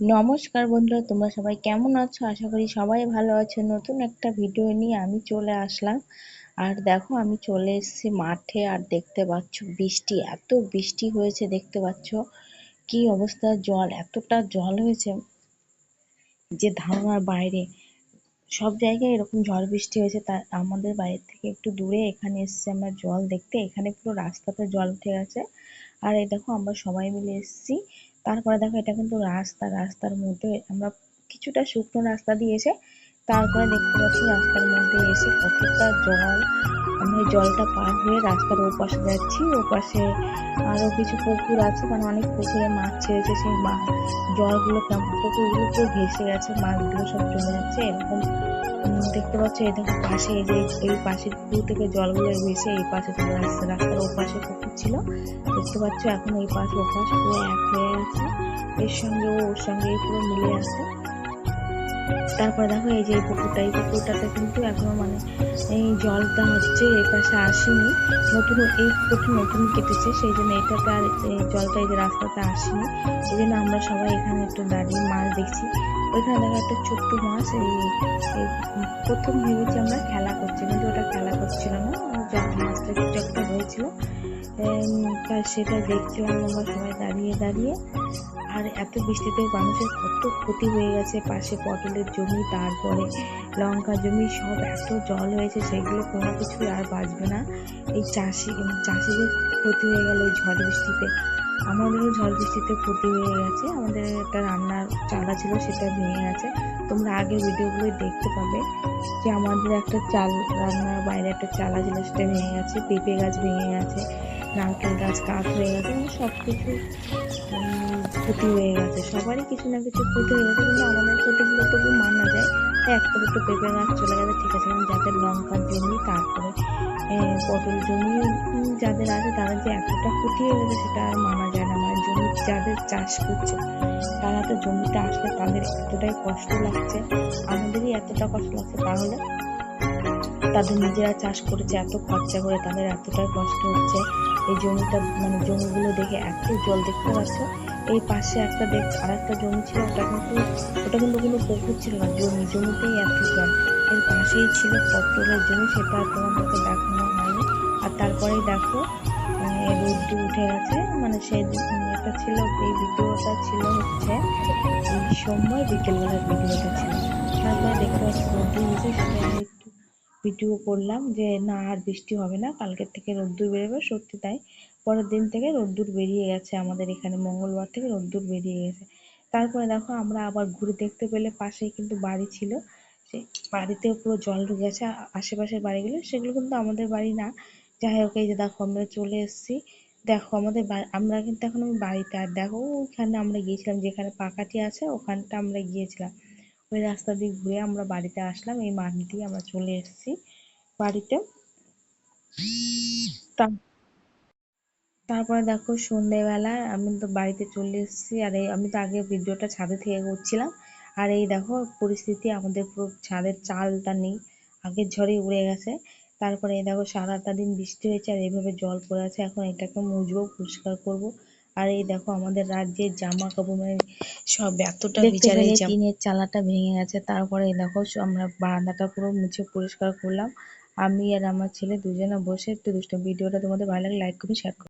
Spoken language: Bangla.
নমস্কার বন্ধুরা, তোমরা সবাই কেমন আছো? আশা করি সবাই ভালো আছো। নতুন একটা ভিডিও নিয়ে আমি চলে আসলাম। আর দেখো, আমি চলে এসেছি মাঠে। আর দেখতে পাচ্ছ, বৃষ্টি, এত বৃষ্টি হয়েছে, দেখতে পাচ্ছ। কি অবস্থা, জল, এতটা জল হয়েছে যে ধারণার বাইরে। সব জায়গায় এরকম ঝড় বৃষ্টি হয়েছে। তা, আমাদের বাড়ির থেকে একটু দূরে এখানে এসছি আমরা জল দেখতে। এখানে পুরো রাস্তাতে জল উঠে গেছে। আর এই দেখো, আমরা সবাই মিলে এসছি। তারপরে দেখো এটা কিন্তু রাস্তা, রাস্তার মধ্যে আমরা কিছুটা শুকনো রাস্তা দিয়ে এসে তারপরে দেখতে পাচ্ছি রাস্তার মধ্যে এসে কতটা জল। আমি জলটা পার হয়ে রাস্তার ও পাশে যাচ্ছি। ও পাশে আরও কিছু পুকুর আছে মানে অনেক পুকুরে মাছ ছেড়েছে, সেই মাছ জলগুলো পুকুরগুলো পুরো ভেসে গেছে, মাছগুলো সব জমে যাচ্ছে। এরকম দেখতে পাচ্ছ দেখো পাশে এই যে এই পাশে পুকুর থেকে জলগুলো ভেসে এই পাশে চলে আসছে রাস্তার ও পাশে পুকুর ছিল। দেখতে পাচ্ছ এখন এই পাশে ও পাশ পুরো এক হয়ে গেছে এর সঙ্গে ওর সঙ্গে পুরো মিলে আছে তারপরে দেখো এই যে এই পুকুরটা, এই পুকুরটাতে কিন্তু এখনও মানে এই জলটা হচ্ছে এই পাশে আসেনি। নতুন এই পুকুরটা নতুন কেটেছে, সেই জন্য এটাতে আর এই জলটা এই যে রাস্তাতে আসেনি। এই জন্য আমরা সবাই এখানে একটু দাঁড়িয়ে মাছ দেখছি। ওইখানে দেখো একটা ছোট্ট মাছ, এই প্রথম ভেবেছি আমরা খেলা সেটা দেখছিলাম আমরা সবাই দাঁড়িয়ে দাঁড়িয়ে, আর এত বৃষ্টিতে মানুষের কত ক্ষতি হয়ে গেছে, পাশে পটলের জমি, তারপরে লঙ্কা জমি, সব এত জল হয়েছে, সেগুলো কোনো কিছুই আর বাঁচবে না। এই চাষি চাষিদের ক্ষতি হয়ে গেল এই ঝড় বৃষ্টিতে। আমাদেরও ঝড় বৃষ্টিতে ক্ষতি হয়ে গেছে, আমাদের একটা রান্নার চালা ছিল, সেটা ভেঙে গেছে। তোমরা আগের ভিডিওগুলো দেখতে পাবে যে আমাদের একটা চাল রান্নার বাইরে একটা চালা ছিল, সেটা ভেঙে গেছে, পেঁপে গাছ ভেঙে গেছে। নারকেল গাছ, কাঠ হয়ে গেছে মানে সব কিছু ক্ষতি হয়ে গেছে। সবারই কিছু না কিছু ক্ষতি হয়ে গেছে, কিন্তু আমাদের ক্ষতিগুলো তবু মানা যায়। তাই একটা দুটো পেঁপে গাছ চলে গেছে, ঠিক আছে কিন্তু যাদের লঙ্কার জমি, তারপরে পটল জমি যাদের আছে, তাদের যে এতটা ক্ষতি হয়ে গেছে, সেটা আর মানা যায় না। মানে জমি, যাদের চাষ করছে, তারা তো জমিতে আসলে তাদের এতটাই কষ্ট লাগছে, আমাদেরই এতটা কষ্ট লাগছে, তাহলে তাদের নিজেরা চাষ করেছে, এত খরচা করে তাদের এতটাই কষ্ট হচ্ছে। এই জমিটা মানে জমিগুলো দেখে এত জল দেখতে পাচ্ছ। এই পাশে একটা দেখ আর একটা জমি ছিল, ওটা কিন্তু ওটা কিন্তু কোনো পুকুর ছিল না, জমি, জমিতেই এত জল। এর পাশেই ছিল পটলের জমি, সেটা তোমাদেরকে দেখানো হয়নি। আর তারপরেই দেখো রোদ্দুর উঠে গেছে মানে সেই একটা ছিল, এই ভিডিওটা ছিল হচ্ছে, এই সময় বিকেলবেলার ভিডিওটা ছিল। তারপরে দেখতে পাচ্ছি রোদ্দুর উঠে সেটা ভিডিও করলাম যে, না, আর বৃষ্টি হবে না, কালকের থেকে রোদ্দুর বেরোবে, সত্যি তাই। পরের দিন থেকে রোদ্দুর বেরিয়ে গেছে আমাদের এখানে, মঙ্গলবার থেকে রোদ্দুর বেরিয়ে গেছে। তারপরে দেখো, আমরা আবার ঘুরে দেখতে পেলে পাশেই কিন্তু বাড়ি ছিল। সে বাড়িতেও পুরো জল ঢুকে গেছে আশেপাশের বাড়িগুলো। সেগুলো কিন্তু আমাদের বাড়ি না। যাই হোক, এই যে দেখো, আমরা চলে এসেছি। দেখো, আমাদের আমরা কিন্তু এখন আমি বাড়িতে। আর দেখো, ওইখানে আমরা গিয়েছিলাম, যেখানে পাকাটি আছে, ওখানটা আমরা গিয়েছিলাম। ওই রাস্তা দিয়ে ঘুরে আমরা বাড়িতে আসলাম, এই মাঠ দিয়ে আমরা চলে এসেছি বাড়িতে। তারপরে দেখো সন্ধেবেলা, আমি তো বাড়িতে চলে এসেছি, আর এই আমি তো আগে ভিডিওটা ছাদে থেকে করছিলাম, আর এই দেখো পরিস্থিতি, আমাদের পুরো ছাদের চালটা নেই, আগের ঝড়ে উড়ে গেছে। তারপরে এই দেখো সারাটা দিন বৃষ্টি হয়েছে, আর এইভাবে জল পড়ে আছে, এখন এটাকে মুছবো, পরিষ্কার করব। আর এই দেখো আমাদের রাজ্যের জামা কাপড় মানে সব এতটা বিচারে টিনের চালাটা ভেঙে গেছে। তারপরে এই দেখো আমরা বারান্দাটা পুরো মুছে পরিষ্কার করলাম। আমি আর আমার ছেলে দুজনে বসে একটু দুষ্টু ভিডিওটা তোমাদের ভালো লাগলে লাইক করবে শেয়ার করবে